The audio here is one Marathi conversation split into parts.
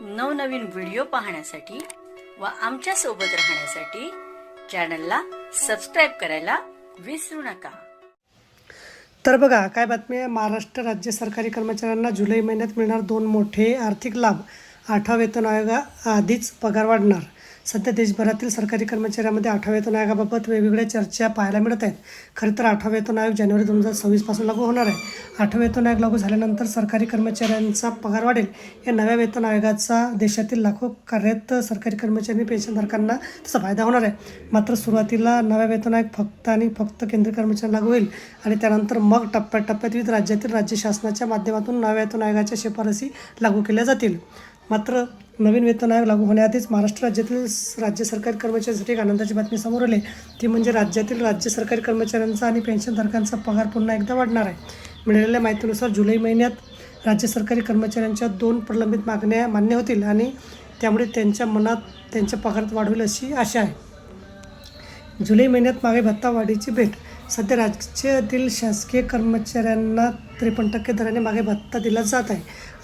नवनवीन व्हिडिओ पाहण्यासाठी व आमच्यासोबत राहण्यासाठी चॅनलला सबस्क्राईब करायला विसरू नका. तर बघा काय बातमी आहे? महाराष्ट्र राज्य सरकारी कर्मचाऱ्यांना जुलै महिन्यात मिळणार दोन मोठे आर्थिक लाभ. आठवा वेतन आयोगा आधीच पगार वाढणार. सध्या देशभरातील सरकारी कर्मचाऱ्यांमध्ये आठवा वेतन आयोगाबाबत वेगवेगळ्या चर्चा पाहायला मिळत आहेत. खरं तर आठवा वेतन आयोग जानेवारी दोन हजार सव्वीसपासून लागू होणार आहे. आठवा वेतन आयोग लागू झाल्यानंतर सरकारी कर्मचाऱ्यांचा पगार वाढेल. या नव्या वेतन आयोगाचा देशातील लाखो कार्यरत सरकारी कर्मचारी पेन्शनधारकांना त्याचा फायदा होणार आहे. मात्र सुरुवातीला नव्या वेतन आयोग फक्त आणि फक्त केंद्रीय कर्मचारी लागू होईल आणि त्यानंतर मग टप्प्याटप्प्यात विविध राज्यातील राज्य शासनाच्या माध्यमातून नव्या वेतन आयोगाच्या शिफारसी लागू केल्या जातील. मात्र नवीन वेतन आयोग लागू होण्याआधीच महाराष्ट्र राज्यातील राज्य सरकारी कर्मचाऱ्यांसाठी एक आनंदाची बातमी समोर आली. ती म्हणजे राज्यातील राज्य सरकारी कर्मचाऱ्यांचा आणि पेन्शनधारकांचा पगार पुन्हा एकदा वाढणार आहे. मिळालेल्या माहितीनुसार जुलै महिन्यात राज्य सरकारी कर्मचाऱ्यांच्या दोन प्रलंबित मागण्या मान्य होतील आणि त्यामुळे त्यांच्या मनात त्यांच्या पगारात वाढ होईल अशी आशा आहे. जुलै महिन्यात मागे भत्ता वाढीची भेट सध्या राज्यातील शासकीय कर्मचाऱ्यांना त्रेपन्न टक्के दराने मागे भत्ता दिला जात आहे.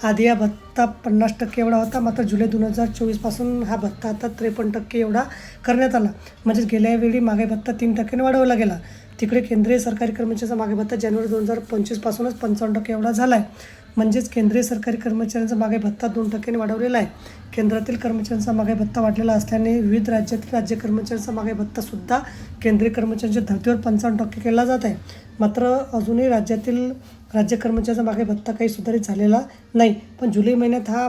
आधी हा भत्ता पन्नास टक्के एवढा होता मात्र जुलै दोन हजार चोवीसपासून हा भत्ता आता त्रेपन्न टक्के एवढा करण्यात आला. म्हणजेच गेल्या वेळी मागे भत्ता तीन टक्क्याने वाढवला गेला. तिकडे केंद्रीय सरकारी कर्मचाऱ्यांचा मागे भत्ता जानेवारी दोन हजार पंचवीसपासूनच पंचावन्न टक्के एवढा झाला आहे म्हणजेच केंद्रीय सरकारी कर्मचाऱ्यांचा मागे भत्ता दोन टक्क्यांनी वाढवलेला आहे. केंद्रातील कर्मचाऱ्यांचा मागे भत्ता वाढलेला असल्याने विविध राज्यातील राज्य कर्मचाऱ्यांचा मागे भत्तासुद्धा केंद्रीय कर्मचाऱ्यांच्या धर्तीवर पंचावन्न टक्के केला जात आहे. मात्र अजूनही राज्यातील राज्य कर्मचाऱ्यांचा मागे भत्ता काही सुधारित झालेला नाही. पण जुलै महिन्यात हा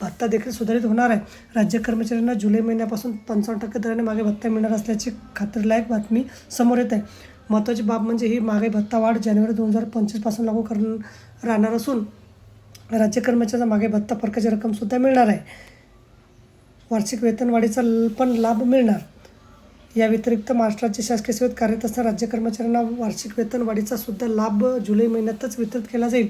भत्ता देखील सुधारित होणार आहे. राज्य कर्मचाऱ्यांना जुलै महिन्यापासून पंचावन्न टक्के दराने मागे भत्ता मिळणार असल्याची खात्रीलायक बातमी समोर येत आहे. महत्त्वाची बाब म्हणजे ही मागे भत्ता वाढ जानेवारी दोन हजार पंचवीसपासून लागू कर राहणार असून राज्य कर्मचाऱ्यांचा मागे भत्ता फरकाची रक्कमसुद्धा मिळणार आहे. वार्षिक वेतनवाढीचा पण लाभ मिळणार. या व्यतिरिक्त महाराष्ट्राच्या शासकीय सेवेत कार्यरत असणाऱ्या राज्य कर्मचाऱ्यांना वार्षिक वेतनवाढीचा सुद्धा लाभ जुलै महिन्यातच वितरित केला जाईल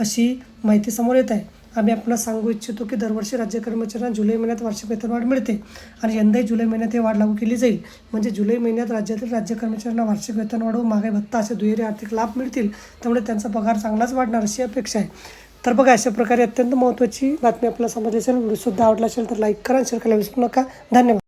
अशी माहिती समोर येत आहे. आम्ही आपणास सांगू इच्छितो की दरवर्षी राज्य कर्मचाऱ्यांना जुलै महिन्यात वार्षिक वेतनवाढ मिळते आणि यंदाही जुलै महिन्यात ही वाढ लागू केली जाईल. म्हणजे जुलै महिन्यात राज्यातील राज्य कर्मचाऱ्यांना वार्षिक वेतनवाढ व मागे भत्ता असे दुहेरी आर्थिक लाभ मिळतील त्यामुळे त्यांचा पगार चांगलाच वाढणार अशी अपेक्षा आहे. तर बघा अशा प्रकारे अत्यंत महत्त्वाची बातमी आपल्याला समजली असेल व्हिडिओसुद्धा आवडला असेल तर लाईक करा शेअर करायला विसरू नका. धन्यवाद.